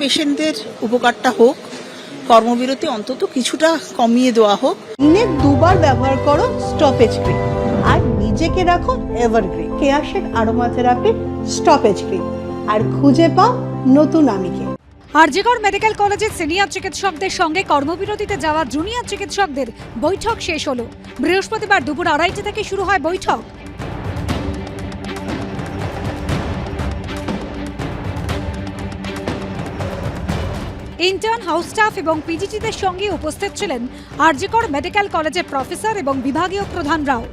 পেশেন্টদের উপকারটা হোক কর্মবিরতি অন্তত কিছুটা কমিয়ে দেওয়া হোক। দিনে দুবার ব্যবহার করো স্টপেজ ক্রিম। আর নিজেকে রাখো evergreen. Keyaseth aroma therapy stoppage cream. আর খুঁজে পাও নতুন আমিকে। আরজিকর মেডিকেল কলেজের সিনিয়র চিকিৎসকদের সঙ্গে কর্মবিরতিতে যাওয়া জুনিয়র চিকিৎসকদের বৈঠক শেষ হলো। বৃহস্পতিবার দুপুর আড়াইটে থেকে শুরু হয় বৈঠক। ইন্টার্ন, হাউস স্টাফ এবং পিজিটিদের সঙ্গে উপস্থিত ছিলেন আরজিকর মেডিকেল কলেজের প্রফেসর এবং বিভাগীয় প্রধানরাও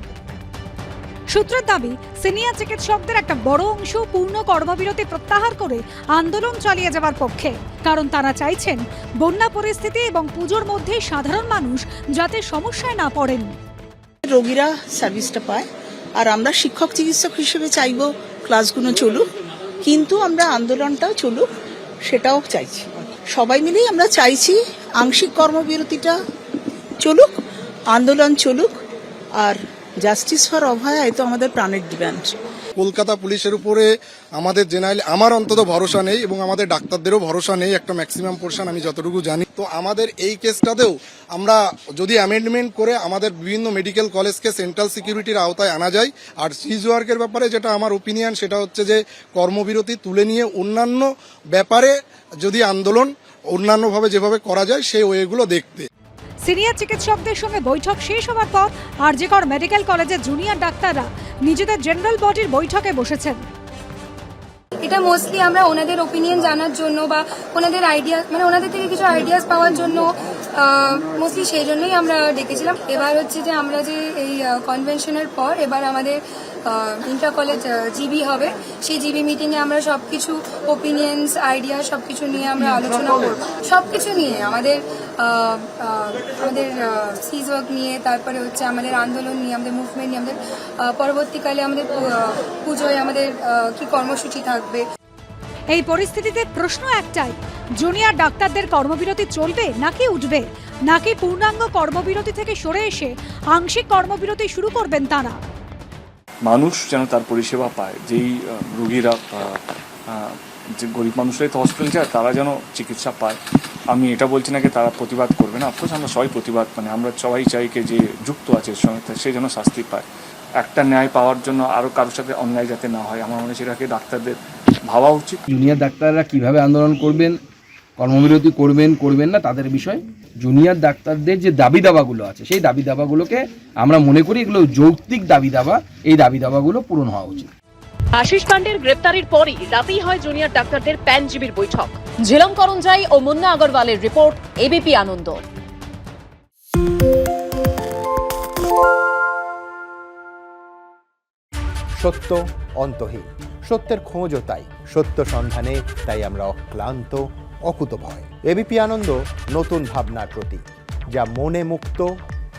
সূত্রের দাবি, সিনিয়র চিকিৎসকদের একটা বড় অংশ পূর্ণ কর্মবিরতি প্রত্যাহার করে আন্দোলন চালিয়ে যাওয়ার পক্ষে, কারণ তারা চাইছেন বন্যা পরিস্থিতি এবং পুজোর মধ্যে সাধারণ মানুষ যাতে সমস্যায় না পড়েন। রোগীরা সার্ভিসটা পায়, আর আমরা শিক্ষক চিকিৎসক হিসেবে চাইব ক্লাসগুলো চলুক, কিন্তু আমরা আন্দোলনটাও চলুক, সেটাও চাইছি। সবাই মিলেই আমরা চাইছি আংশিক কর্মবিরতিটা চলুক, আন্দোলন চলুক, আর জাস্টিস ফর অভয়া এ তো আমাদের প্রাণের ডিমান্ড কলকাতা পুলিশের উপরে আমাদের জেনারেল, আমার অন্তত ভরসা নেই এবং আমাদের ডাক্তারদেরও ভরসা নেই, একটা ম্যাক্সিমাম পোর্শন আমি যতটুকু জানি। তো আমাদের এই কেসটাতেও আমরা যদি অ্যামেন্ডমেন্ট করে আমাদের বিভিন্ন মেডিকেল কলেজকে সেন্ট্রাল সিকিউরিটির আওতায় আনা যায়, আর সিজ ওয়ার্কের ব্যাপারে যেটা আমার ওপিনিয়ন সেটা হচ্ছে যে কর্মবিরতি তুলে নিয়ে অন্যান্য ব্যাপারে যদি আন্দোলন অন্যান্যভাবে যেভাবে করা যায়, সেই ওয়েগুলো দেখতে। সিনিয়র চিকিৎসকদের সঙ্গে বৈঠক শেষ হওয়ার পর আরজিকর মেডিকেল কলেজের জুনিয়র ডাক্তাররা নিজেদের জেনারেল বডির বৈঠকে বসেছেন। এটা মোস্টলি আমরা ওনাদের ওপিনিয়ন জানার জন্য বা ওনাদের আইডিয়া মানে ওনাদের থেকে কিছু আইডিয়াস পাওয়ার জন্য মোস্টলি সেই জন্যই আমরা ডেকেছিলাম। এবার হচ্ছে যে আমরা যে এই কনভেনশনের পর এবার আমাদের ইন্টার কলেজ জিবি হবে। সেই জিবি মিটিংয়ে আমরা সব কিছু ওপিনিয়ন্স আইডিয়া সব কিছু নিয়ে আমরা আলোচনা করব। সব কিছু নিয়ে আমাদের আমাদের সিজ ওয়ার্ক নিয়ে তারপরে হচ্ছে আমাদের আন্দোলন নিয়ে আমাদের মুভমেন্ট নিয়ে আমাদের পরবর্তীকালে আমাদের পুজোয় আমাদের কি কর্মসূচি থাকবে? এই পরিস্থিতিতে প্রশ্ন একটাই জুনিয়র ডাক্তারদের কর্মবিরতি চলবে নাকি উঠবে? নাকি পূর্ণাঙ্গ কর্মবিরতি থেকে সরে এসে আংশিক কর্মবিরতি শুরু করবেন তারা? মানুষ যেন তার পরিষেবা পায় যেই রোগীরা যে গরিব মানুষরাই তো হসপিটাল যায় তারা যেন চিকিৎসা পায়। আমি এটা বলছি না কি তারা প্রতিবাদ করবে না অফকোর্স আমরা সবাই প্রতিবাদ মানে আমরা সবাই চাই কি যে যুক্ত আছে সঙ্গে সে যেন শাস্তি পায়। একটা ন্যায় পাওয়ার জন্য আরও কারোর সাথে অন্যায় যাতে না হয়, আমার মনে হয় সেটাকে ডাক্তারদের ভাবা উচিত। জুনিয়র ডাক্তাররা কীভাবে আন্দোলন করবেন, কর্মবিরতি করবেন করবেন না, তাদের বিষয় জুনিয়র ডাক্তারদের যে দাবি দাবাগুলো আছে, সেই দাবি দাবাগুলোকে আমরা মনে করি এগুলো যৌক্তিক দাবি দাবা, এই দাবি দাবাগুলো পূরণ হওয়া উচিত। আশিস পান্ডের গ্রেপ্তারির পরই রাতেই হয় জুনিয়র ডাক্তারদের প্যানজিবির বৈঠক। ঝিলম করঞ্জাই ও মুন্না আগরওয়ালের রিপোর্ট এবিপি আনন্দ। সত্য অন্তহীন। সত্যের খোঁজও তাই। সত্য সন্ধানে তাই আমরা অক্লান্ত, অকুতভয়। এবিপি আনন্দ, নতুন ভাবনার প্রতীক, যা মনে মুক্ত